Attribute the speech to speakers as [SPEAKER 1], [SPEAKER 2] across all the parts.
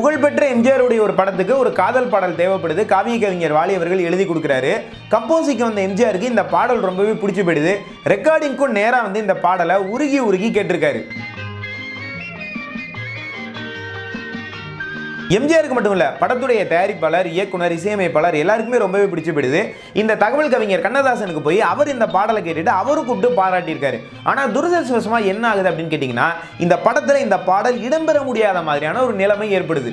[SPEAKER 1] புகழ்பெற்ற எம்ஜிஆருடைய ஒரு படத்துக்கு ஒரு காதல் பாடல் தேவைப்படுது. காவிய கவிஞர் வாலி அவர்கள் எழுதி கொடுக்குறாரு. கம்போசிக்கு வந்த எம்ஜிஆருக்கு இந்த பாடல் ரொம்பவே பிடிச்சி போயிடுது. ரெக்கார்டிங்க்கும் நேராக வந்து இந்த பாடலை உருகி உருகி கேட்டிருக்காரு. எம்ஜிஆருக்கு மட்டும் இல்ல படத்துடைய தயாரிப்பாளர் இயக்குனர் இசையமைப்பாளர் எல்லாருக்குமே ரொம்பவே பிடிச்சு போயிடுது. இந்த தகவல் கவிஞர் கண்ணதாசனுக்கு போய் அவர் இந்த பாடலை கேட்டுட்டு அவரும் கூப்பிட்டு பாராட்டியிருக்காரு. ஆனா துரதிருஷ்டவசமா என்ன ஆகுது அப்படின்னு கேட்டிங்கன்னா இந்த படத்துல இந்த பாடல் இடம்பெற முடியாத மாதிரியான ஒரு நிலைமை ஏற்படுது.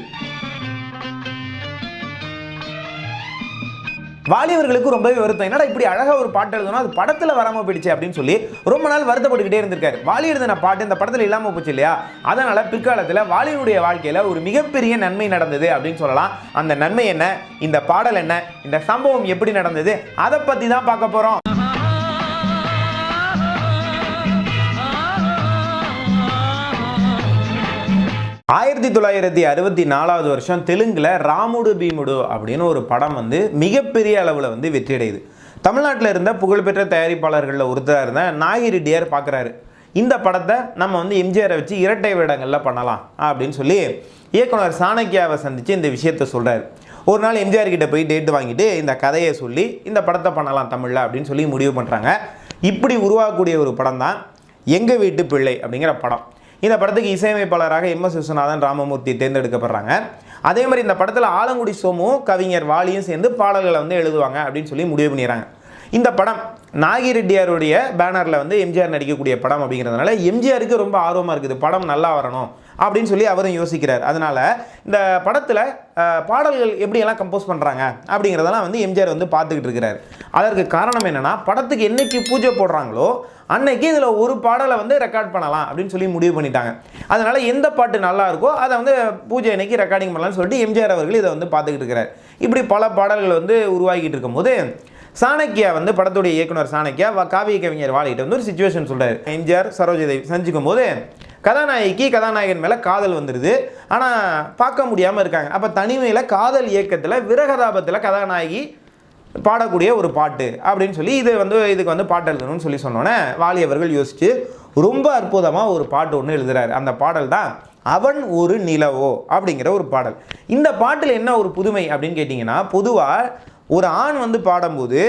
[SPEAKER 1] வாலியவர்களுக்கு ரொம்பவே வருத்தம். என்னடா இப்படி அழகாக ஒரு பாட்டு எழுதணும் அது படத்தில் வராமல் போயிடுச்சு அப்படின்னு சொல்லி ரொம்ப நாள் வருத்தப்பட்டுக்கிட்டே இருந்திருக்காரு. வாலி எழுதின பாட்டு இந்த படத்தில் இல்லாமல் போச்சு இல்லையா? அதனால் பிற்காலத்தில் வாலியினுடைய வாழ்க்கையில் ஒரு மிகப்பெரிய நன்மை நடந்தது அப்படின்னு சொல்லலாம். அந்த நன்மை என்ன? இந்த பாடல் என்ன? இந்த சம்பவம் எப்படி நடந்தது? அதை பற்றி தான் பார்க்க போகிறோம் ஆயிரத்தி தொள்ளாயிரத்தி அறுபத்தி நாலாவது வருஷம் தெலுங்குல ராமுடு பீமுடு அப்படின்னு ஒரு படம் வந்து மிகப்பெரிய அளவில் வந்து வெற்றியடையுது. தமிழ்நாட்டில் இருந்த புகழ்பெற்ற தயாரிப்பாளர்களில் ஒருத்தராக இருந்த நாகி ரெட்டியார் பார்க்குறாரு இந்த படத்தை நம்ம வந்து எம்ஜிஆரை வச்சு இரட்டை வேடங்களில் பண்ணலாம் அப்படின்னு சொல்லி இயக்குனர் சாணக்கியாவை சந்தித்து இந்த விஷயத்த சொல்கிறார் ஒரு நாள் எம்ஜிஆர் கிட்ட போய் டேட் வாங்கிட்டு இந்த கதையை சொல்லி இந்த படத்தை பண்ணலாம் தமிழில் அப்படின்னு சொல்லி முடிவு பண்ணுறாங்க இப்படி உருவாகக்கூடிய ஒரு படம் தான் எங்கள் வீட்டு பிள்ளை அப்படிங்கிற படம். இந்த படத்துக்கு இசையமைப்பாளராக எம் எஸ் விஸ்வநாதன் ராமமூர்த்தி தேர்ந்தெடுக்கப்படுறாங்க. அதே மாதிரி இந்த படத்தில் ஆலங்குடி சோமு கவிஞர் வாலியும் சேர்ந்து பாடல்களை வந்து எழுதுவாங்க அப்படின்னு சொல்லி முடிவு பண்ணிடுறாங்க. இந்த படம் நாகி ரெட்டியாருடைய பேனரில் வந்து எம்ஜிஆர் நடிக்கக்கூடிய படம் அப்படிங்கிறதுனால எம்ஜிஆருக்கு ரொம்ப ஆர்வமாக இருக்குது. படம் நல்லா வரணும் அப்படின்னு சொல்லி அவரும் யோசிக்கிறார். அதனால் இந்த படத்தில் பாடல்கள் எப்படியெல்லாம் கம்போஸ் பண்ணுறாங்க அப்படிங்கிறதெல்லாம் வந்து எம்ஜிஆர் வந்து பார்த்துக்கிட்டு இருக்கிறார். அதற்கு காரணம் என்னென்னா படத்துக்கு என்னைக்கு பூஜை போடுறாங்களோ அன்னைக்கு இதில் ஒரு பாடலை வந்து ரெக்கார்ட் பண்ணலாம் அப்படின்னு சொல்லி முடிவு பண்ணிட்டாங்க. அதனால் எந்த பாட்டு நல்லா இருக்கோ அதை வந்து பூஜை அன்னைக்கு ரெக்கார்டிங் பண்ணலாம்னு சொல்லிட்டு எம்ஜிஆர் அவர்கள் இதை வந்து பார்த்துக்கிட்டு இருக்கிறார். இப்படி பல பாடல்கள் வந்து உருவாகிட்டு இருக்கும்போது சாணக்கியா வந்து படத்துடைய இயக்குனர் சாணக்கியா காவிய கவிஞர் வாலிகிட்ட வந்து ஒரு சுச்சுவேஷன் சொல்கிறார் எம்ஜிஆர் சரோஜதேவி சந்திக்கும் போது கதாநாயகிக்கு கதாநாயகன் மேலே காதல் வந்துடுது ஆனால் பார்க்க முடியாமல் இருக்காங்க. அப்போ தனிமையில் காதல் இயக்கத்தில் விரகதாபத்தில் கதாநாயகி பாடக்கூடிய ஒரு பாட்டு அப்படின்னு சொல்லி இது வந்து இதுக்கு வந்து பாட்டு எழுதணும்னு சொல்லி சொன்னோன்னே வாலி அவர்கள் யோசிச்சு ரொம்ப அற்புதமாக ஒரு பாட்டு ஒன்று எழுதுறாரு. அந்த பாடல் தான் அவன் ஒரு நிலவோ அப்படிங்கிற ஒரு பாடல். இந்த பாட்டில் என்ன ஒரு புதுமை அப்படின்னு கேட்டிங்கன்னா பொதுவாக ஒரு ஆண் வந்து பாடும்போது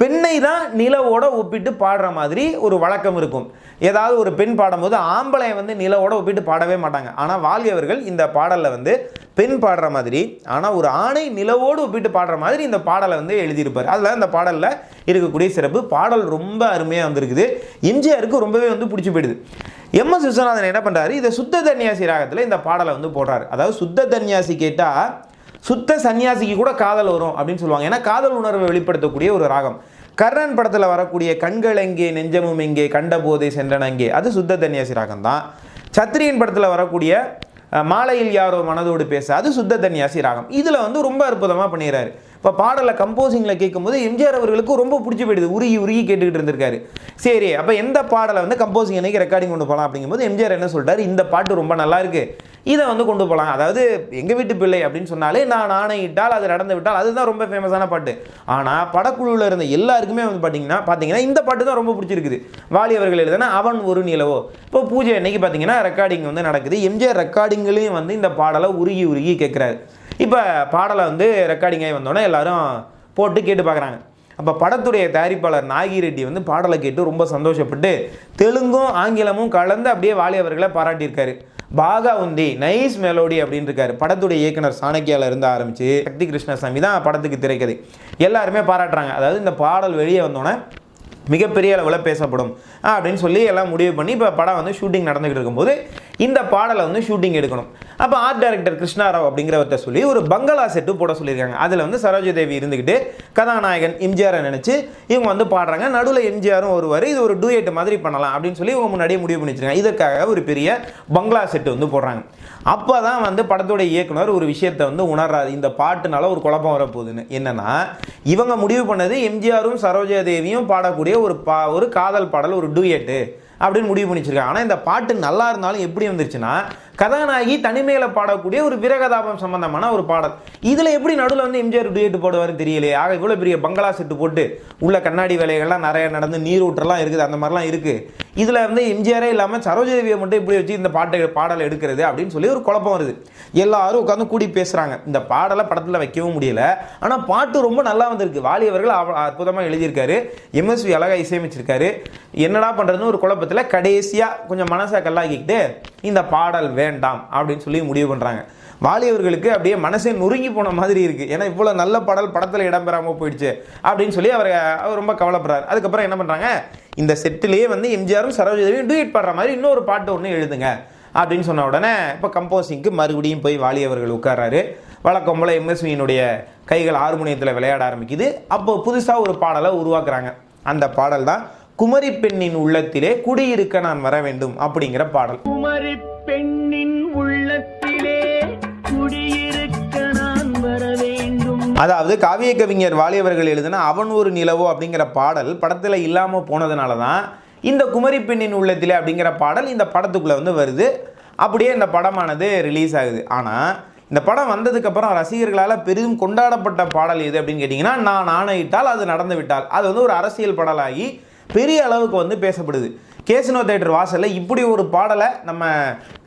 [SPEAKER 1] பெண்ணை தான் நிலவோட ஒப்பிட்டு பாடுற மாதிரி ஒரு வழக்கம் இருக்கும். ஏதாவது ஒரு பெண் பாடும்போது ஆம்பளை வந்து நிலவோட ஒப்பிட்டு பாடவே மாட்டாங்க. ஆனால் வாலியவர்கள் இந்த பாடலில் வந்து பெண் பாடுற மாதிரி ஆனால் ஒரு ஆணை நிலவோடு ஒப்பிட்டு பாடுற மாதிரி இந்த பாடலை வந்து எழுதியிருப்பார். அதில் இந்த பாடலில் இருக்கக்கூடிய சிறப்பு பாடல் ரொம்ப அருமையாக வந்திருக்குது. எம்ஜிஆருக்கு ரொம்பவே வந்து பிடிச்சி போயிடுது. எம் எஸ் விஸ்வநாதன் என்ன பண்ணுறாரு இதை சுத்த தன்யாசி ராகத்தில் இந்த பாடலை வந்து போடுறாரு. அதாவது சுத்த தன்யாசி கேட்டால் சுத்த சன்னியாசிக்கு கூட காதல் வரும் அப்படின்னு சொல்லுவாங்க. ஏன்னா காதல் உணர்வை வெளிப்படுத்தக்கூடிய ஒரு ராகம். கர்ணன் படத்தில் வரக்கூடிய கண்கள் எங்கே நெஞ்சமும் எங்கே கண்ட போதை சென்றன எங்கே அது சுத்த தன்யாசி ராகம் தான் சத்திரியன் படத்தில் வரக்கூடிய மாலையில் யாரோ மனதோடு பேச அது சுத்த தன்யாசி ராகம். இதில் வந்து ரொம்ப அற்புதமாக பண்ணிடுறாரு இப்போ பாடலை கம்போசிங்கில் கேட்கும்போது எம்ஜிஆர் அவர்களுக்கு ரொம்ப பிடிச்சி போயிடுது. உருகி உருகி கேட்டுக்கிட்டு இருந்திருக்காரு. சரி அப்போ எந்த பாடலை வந்து கம்போசிங் அன்னைக்கு ரெக்கார்டிங் கொண்டு போகலாம் அப்படிங்கும்போது எம்ஜிஆர் என்ன சொல்லிட்டாரு இந்த பாட்டு ரொம்ப நல்லா இருக்குது இதை வந்து கொண்டு போகலாம். அதாவது எங்கள் வீட்டு பிள்ளை அப்படின்னு சொன்னாலே நான் ஆணையிட்டால் அது நடந்து விட்டால் அதுதான் ரொம்ப ஃபேமஸான பாட்டு. ஆனால் படக்குழுவில் இருந்த எல்லாருக்குமே வந்து பார்த்தீங்கன்னா பார்த்தீங்கன்னா இந்த பாட்டு தான் ரொம்ப பிடிச்சிருக்குது. வாலி அவர்கள் எழுதுனா அவன் ஒரு நிலவோ. இப்போ பூஜை அன்னைக்கு பார்த்தீங்கன்னா ரெக்கார்டிங் வந்து நடக்குது. எம்ஜிஆர் ரெக்கார்டிங்லேயும் வந்து இந்த பாடலை உருகி உருகி கேட்குறாரு இப்போ பாடலை வந்து ரெக்கார்டிங் ஆகி வந்தோடனே எல்லாரும் போட்டு கேட்டு பார்க்குறாங்க. அப்போ படத்துடைய தயாரிப்பாளர் நாகி ரெட்டி வந்து பாடலை கேட்டு ரொம்ப சந்தோஷப்பட்டு தெலுங்கும் ஆங்கிலமும் கலந்து அப்படியே வாலி அவர்களை பாராட்டியிருக்காரு. பாகா உந்தி நைஸ் மெலோடி அப்படின்னு இருக்காரு. படத்துடைய இயக்குனர் சாணக்கியால இருந்து ஆரம்பிச்சு சக்தி கிருஷ்ணசாமி தான் படத்துக்கு திரைக்கதை. எல்லாருமே பாராட்டுறாங்க. அதாவது இந்த பாடல் வெளியே வந்தோடனே மிகப்பெரிய அளவில் பேசப்படும். அப்படின்னு சொல்லி எல்லாம் முடிவு பண்ணி இப்போ படம் வந்து ஷூட்டிங் நடந்துகிட்டு இருக்கும்போது இந்த பாடலை வந்து ஷூட்டிங் எடுக்கணும். அப்போ ஆர்ட் டைரக்டர் கிருஷ்ணாராவ் அப்படிங்கிறவர்கிட்ட சொல்லி ஒரு பங்களா செட்டு போட சொல்லியிருக்காங்க. அதில் வந்து சரோஜா தேவி இருந்துக்கிட்டு கதாநாயகன் எம்ஜிஆரை நினச்சி இவங்க வந்து பாடுறாங்க. நடுவில் எம்ஜிஆரும் வருவார். இது ஒரு டூயட் மாதிரி பண்ணலாம் அப்படின்னு சொல்லி இவங்க முன்னாடியே முடிவு பண்ணி வச்சிருக்காங்க இதற்காக ஒரு பெரிய பங்களா செட்டு வந்து போடுறாங்க. அப்போ தான் வந்து படத்தோட இயக்குனர் ஒரு விஷயத்தை வந்து உணர்றாரு. இந்த பாட்டுனால ஒரு குழப்பம் வரப்போகுதுன்னு. என்னென்னா இவங்க முடிவு பண்ணது எம்ஜிஆரும் சரோஜா தேவியும் பாடக்கூடிய ஒரு பா ஒரு காதல் பாடல் ஒரு டூயட்டு அப்படின்னு முடிவு பண்ணி வச்சிருக்காங்க ஆனால் இந்த பாட்டு நல்லா இருந்தாலும் எப்படி வந்துருச்சுன்னா கதாநாயகி தனிமையில் பாடக்கூடிய ஒரு விரகதாபம் சம்பந்தமான ஒரு பாடல். இதில் எப்படி நடுவில் வந்து எம்ஜிஆர் டூயட் போடுவாருன்னு தெரியலையே. ஆக இவ்வளோ பெரிய பங்களா செட்டு போட்டு உள்ள கண்ணாடி வேலைகள்லாம் நிறைய நடந்து நீர் ஊற்றலாம் இருக்குது அந்த மாதிரிலாம் இருக்குது இதில் வந்து எம்ஜிஆரே இல்லாமல் சரோஜதேவியை மட்டும் இப்படி வச்சு இந்த பாட்டை பாடலை எடுக்கிறது அப்படின்னு சொல்லி ஒரு குழப்பம் வருது. எல்லாரும் உட்காந்து கூடி பேசுகிறாங்க இந்த பாடலை படத்தில் வைக்கவும் முடியல. ஆனால் பாட்டு ரொம்ப நல்லா வந்திருக்கு. வாலி அவர்கள் அற்புதமாக எழுதியிருக்காரு. எம்எஸ்வி அழகாக இசையமைச்சிருக்காரு. என்னடா பண்ணுறதுன்னு ஒரு குழப்பத்தில் கடைசியாக கொஞ்சம் மனசை கல்லாக்கிக்கிட்டு இந்த பாடல் வேண்டாம் அப்படின்னு சொல்லி முடிவு பண்ணுறாங்க வாலியவர்களுக்கு அப்படியே மனசே நொறுங்கி போன மாதிரி இருக்குது ஏன்னா இவ்வளோ நல்ல பாடல் படத்தில் இடம்பெறாமல் போயிடுச்சு அப்படின்னு சொல்லி அவர் அவர் ரொம்ப கவலைப்படுறாரு. அதுக்கப்புறம் என்ன பண்ணுறாங்க இந்த செட்டிலேயே வந்து எம்ஜிஆரும் சரோஜதேவியும் டூயிட் பாடுற மாதிரி இன்னொரு பாட்டு ஒன்று எழுதுங்க அப்படின்னு சொன்ன உடனே இப்போ கம்போசிங்க்கு மறுபடியும் போய் வாலியவர்கள் உட்கார்றாரு. வழக்கம் போல் எம்எஸ்வியினுடைய கைகள் ஹார்மோனியத்தில் விளையாட ஆரம்பிக்குது. அப்போ புதுசாக ஒரு பாடலை உருவாக்குறாங்க. அந்த பாடல் தான் குமரி பெண்ணின் உள்ளத்திலே குடியிருக்க நான் வர வேண்டும் அப்படிங்கிற பாடல்.
[SPEAKER 2] குமரி பெண்ணின் உள்ளத்திலே குடியிருக்க நான் வர வேண்டும்.
[SPEAKER 1] அதாவது காவிய கவிஞர் வாலியவர்கள் எழுதின அவன் ஒரு நிலவோ அப்படிங்கிற பாடல் படத்தில் இல்லாமல் போனதுனால தான் இந்த குமரி பெண்ணின் உள்ளத்திலே அப்படிங்கிற பாடல் இந்த படத்துக்குள்ளே வந்து வருது. அப்படியே இந்த படமானது ரிலீஸ் ஆகுது. ஆனால் இந்த படம் வந்ததுக்கப்புறம் ரசிகர்களால் பெரிதும் கொண்டாடப்பட்ட பாடல் எது அப்படின்னு கேட்டிங்கன்னா நான் ஆணையிட்டால் அது நடந்து விட்டால் அது வந்து ஒரு அரசியல் பாடலாகி பெரிய அளவுக்கு வந்து பேசப்படுது. கேசினோ தேட்டர் வாசலில் இப்படி ஒரு பாடலை நம்ம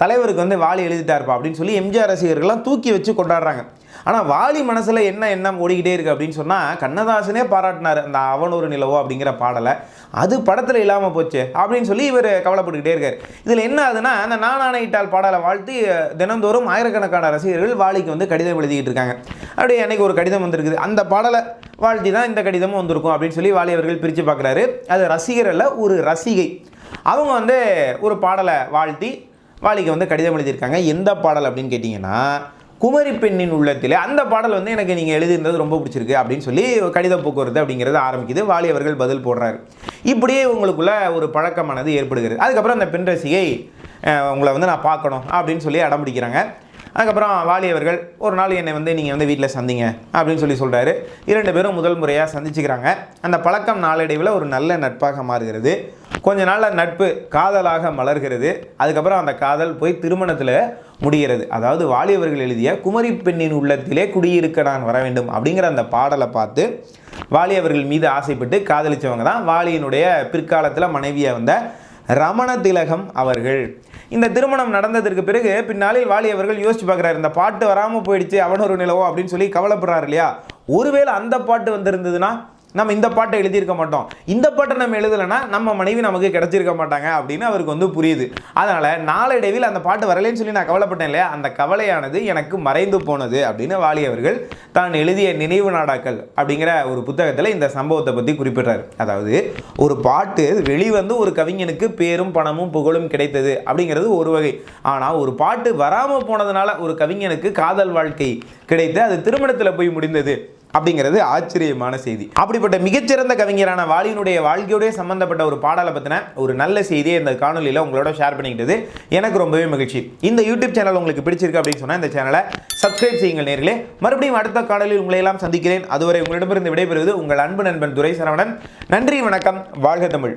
[SPEAKER 1] தலைவருக்கு வந்து வாலி எழுதிட்டாருப்பா அப்படின்னு சொல்லி எம்ஜிஆர் ரசிகர்கள்லாம் தூக்கி வச்சு கொண்டாடுறாங்க. ஆனால் வாலி மனசில் என்ன எண்ணம் ஓடிக்கிட்டே இருக்குது அப்படின்னு சொன்னால் கண்ணதாசனே பாராட்டினார் அந்த அவன் ஒரு நிலவோ அப்படிங்கிற பாடலை. அது படத்தில் இல்லாமல் போச்சு அப்படின்னு சொல்லி இவர் கவலைப்பட்டுக்கிட்டே இருக்கார். இதில் என்ன ஆகுதுன்னா அந்த நானானையிட்டால் பாடலை வாழ்த்தி தினந்தோறும் ஆயிரக்கணக்கான ரசிகர்கள் வாலிக்கு வந்து கடிதம் எழுதிக்கிட்டு இருக்காங்க. அப்படியே எனக்கு ஒரு கடிதம் வந்திருக்குது. அந்த பாடலை வாழ்த்தி தான் இந்த கடிதமும் வந்திருக்கும் அப்படின்னு சொல்லி வாலியவர்கள் பிரித்து பார்க்குறாரு. அது ரசிகர் அல்ல ஒரு ரசிகை. அவங்க வந்து ஒரு பாடலை வாழ்த்தி வாலிக்கு வந்து கடிதம் எழுதியிருக்காங்க. எந்த பாடல் அப்படின்னு கேட்டிங்கன்னா குமரி பெண்ணின் உள்ளத்திலே அந்த பாடல் வந்து எனக்கு நீங்கள் எழுதியிருந்தது ரொம்ப பிடிச்சிருக்கு அப்படின்னு சொல்லி கடித போக்குவரத்து அப்படிங்கிறது ஆரம்பிக்குது. வாலி அவர்கள் பதில் போடுறாரு. இப்படியே உங்களுக்குள்ள ஒரு பழக்கமானது ஏற்படுகிறது. அதுக்கப்புறம் அந்த பெண் ரசிகை உங்களை வந்து நான் பார்க்கணும் அப்படின்னு சொல்லி அடம் பிடிக்கிறாங்க. அதுக்கப்புறம் வாலி அவர்கள் ஒரு நாள் என்னை வந்து நீங்கள் வந்து வீட்டில் சந்திங்க அப்படின்னு சொல்லி சொல்கிறாரு இரண்டு பேரும் முதல் முறையாக சந்திச்சுக்கிறாங்க. அந்த பழக்கம் நாளடைவில் ஒரு நல்ல நட்பாக மாறுகிறது. கொஞ்ச நாளில் நட்பு காதலாக மலர்கிறது. அதுக்கப்புறம் அந்த காதல் போய் திருமணத்தில் முடிகிறது. அதாவது வாலியவர்கள் எழுதிய குமரி பெண்ணின் உள்ளத்திலே குடியிருக்க நான் வர வேண்டும் அப்படிங்கிற அந்த பாடலை பார்த்து வாலியவர்கள் மீது ஆசைப்பட்டு காதலிச்சவங்க தான் வாலியினுடைய பிற்காலத்தில் மனைவியை வந்த ரமண திலகம் அவர்கள். இந்த திருமணம் நடந்ததற்கு பிறகு பின்னாளில் வாலி அவர்கள் யோசிச்சு பார்க்குறாரு இந்த பாட்டு வராமல் போயிடுச்சு அவன் ஒரு நிலவோ அப்படின்னு சொல்லி கவலைப்படுறாரு இல்லையா? ஒருவேளை அந்த பாட்டு வந்திருந்ததுன்னா நம்ம இந்த பாட்டை எழுதியிருக்க மாட்டோம். இந்த பாட்டை நம்ம எழுதலைன்னா நம்ம மனைவி நமக்கு கிடைச்சிருக்க மாட்டாங்க அப்படின்னு அவருக்கு வந்து புரியுது. அதனால் நாளடைவில் அந்த பாட்டு வரலைன்னு சொல்லி நான் கவலைப்பட்டேன் இல்லையா? அந்த கவலையானது எனக்கு மறைந்து போனது அப்படின்னு வாலி அவர்கள் தான் எழுதிய நினைவு நாடாக்கள் அப்படிங்கிற ஒரு புத்தகத்தில் இந்த சம்பவத்தை பற்றி குறிப்பிடுறாரு. அதாவது ஒரு பாட்டு வெளிவந்து ஒரு கவிஞனுக்கு பேரும் பணமும் புகழும் கிடைத்தது அப்படிங்கிறது ஒரு வகை. ஆனால் ஒரு பாட்டு வராமல் போனதுனால ஒரு கவிஞனுக்கு காதல் வாழ்க்கை கிடைத்து அது திருமணத்தில் போய் முடிந்தது. அப்படிங்கிறது ஆச்சரியமான செய்தி. அப்படிப்பட்ட மிகச்சிறந்த கவிஞரான வாலியினுடைய வாழ்க்கையோடய சம்பந்தப்பட்ட ஒரு பாடலை பற்றின ஒரு நல்ல செய்தியை இந்த காணொலியில் உங்களோட ஷேர் பண்ணிக்கிட்டது எனக்கு ரொம்பவே மகிழ்ச்சி. இந்த யூடியூப் சேனல் உங்களுக்கு பிடிச்சிருக்கு அப்படின்னு சொன்னால் இந்த சேனலை சப்ஸ்கிரைப் செய்யுங்கள் நேர்களே. மறுபடியும் அடுத்த காணொலியில் உங்களை எல்லாம் சந்திக்கிறேன். அதுவரை உங்களிடமிருந்து விடைபெறுவது உங்கள் அன்பு நண்பன் துரை சரவணன் நன்றி வணக்கம். வாழ்க தமிழ்.